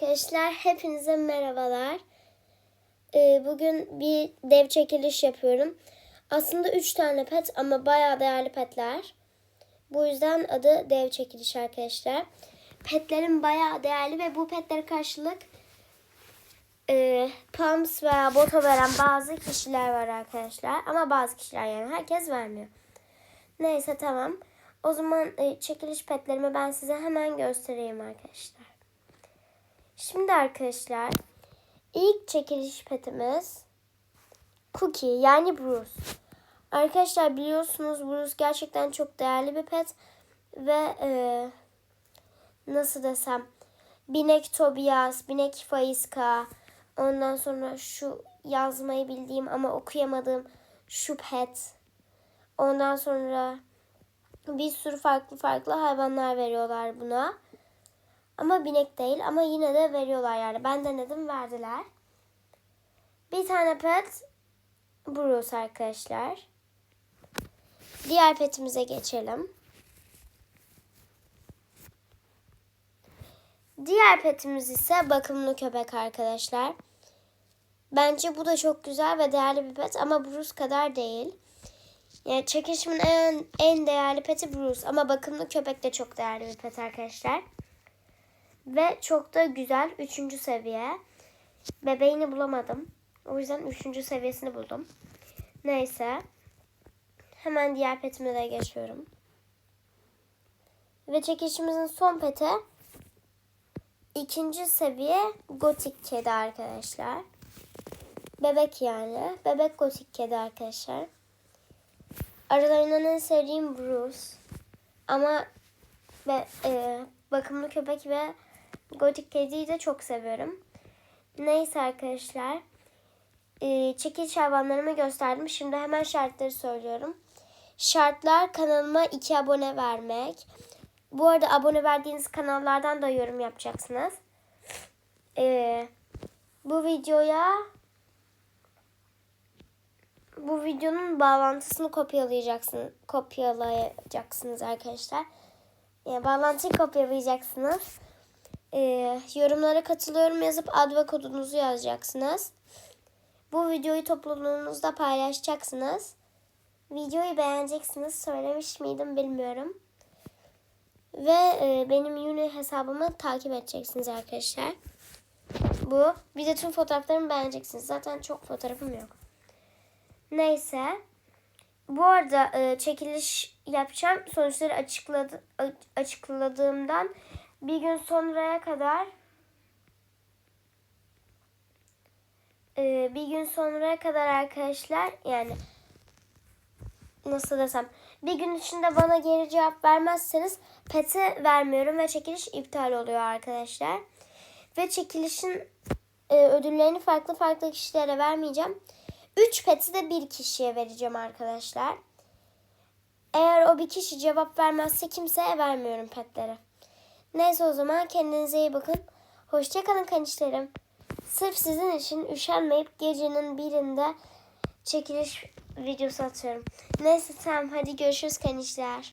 arkadaşlar, hepinize merhabalar. Ee, bugün bir dev çekiliş yapıyorum. Aslında 3 tane pet ama bayağı değerli petler. Bu yüzden adı dev çekiliş arkadaşlar. Petlerim bayağı değerli ve bu petlere karşılık e, pumps veya bota veren bazı kişiler var arkadaşlar. Ama bazı kişiler yani herkes vermiyor. Neyse tamam. O zaman e, çekiliş petlerimi ben size hemen göstereyim arkadaşlar. Şimdi arkadaşlar ilk çekiliş petimiz Cookie yani Bruce. Arkadaşlar biliyorsunuz Bruce gerçekten çok değerli bir pet ve e, nasıl desem Binek Tobias, Binek Faiska ondan sonra şu yazmayı bildiğim ama okuyamadığım şu pet ondan sonra bir sürü farklı farklı hayvanlar veriyorlar buna. Ama binek değil ama yine de veriyorlar yani. Ben denedim verdiler. Bir tane pet Bruce arkadaşlar. Diğer petimize geçelim. Diğer petimiz ise bakımlı köpek arkadaşlar. Bence bu da çok güzel ve değerli bir pet ama Bruce kadar değil. Yani çekişimin en, en değerli peti Bruce ama bakımlı köpek de çok değerli bir pet arkadaşlar. Ve çok da güzel. Üçüncü seviye. Bebeğini bulamadım. O yüzden üçüncü seviyesini buldum. Neyse. Hemen diğer petime de geçiyorum. Ve çekişimizin son peti ikinci seviye gotik kedi arkadaşlar. Bebek yani. Bebek gotik kedi arkadaşlar. Aralarından en sevdiğim Bruce. Ama ve, e, bakımlı köpek ve gotik kediyi de çok seviyorum. Neyse arkadaşlar. E, çekiliş hayvanlarımı gösterdim. Şimdi hemen şartları söylüyorum. Şartlar kanalıma 2 abone vermek. Bu arada abone verdiğiniz kanallardan da yorum yapacaksınız. E, bu videoya bu videonun bağlantısını kopyalayacaksınız, kopyalayacaksınız arkadaşlar. Yani bağlantıyı kopyalayacaksınız. Ee, yorumlara katılıyorum yazıp ad ve kodunuzu yazacaksınız. Bu videoyu topluluğunuzda paylaşacaksınız. Videoyu beğeneceksiniz. Söylemiş miydim bilmiyorum. Ve e, benim Uni hesabımı takip edeceksiniz arkadaşlar. Bu. Bir de tüm fotoğraflarımı beğeneceksiniz. Zaten çok fotoğrafım yok. Neyse. Bu arada e, çekiliş yapacağım. Sonuçları açıkladı, açıkladığımdan bir gün sonraya kadar e, bir gün sonraya kadar arkadaşlar yani nasıl desem bir gün içinde bana geri cevap vermezseniz peti vermiyorum ve çekiliş iptal oluyor arkadaşlar. Ve çekilişin e, ödüllerini farklı farklı kişilere vermeyeceğim. 3 peti de bir kişiye vereceğim arkadaşlar. Eğer o bir kişi cevap vermezse kimseye vermiyorum petleri. Neyse o zaman kendinize iyi bakın. Hoşçakalın kanişlerim. Sırf sizin için üşenmeyip gecenin birinde çekiliş videosu atıyorum. Neyse tamam hadi görüşürüz kanişler.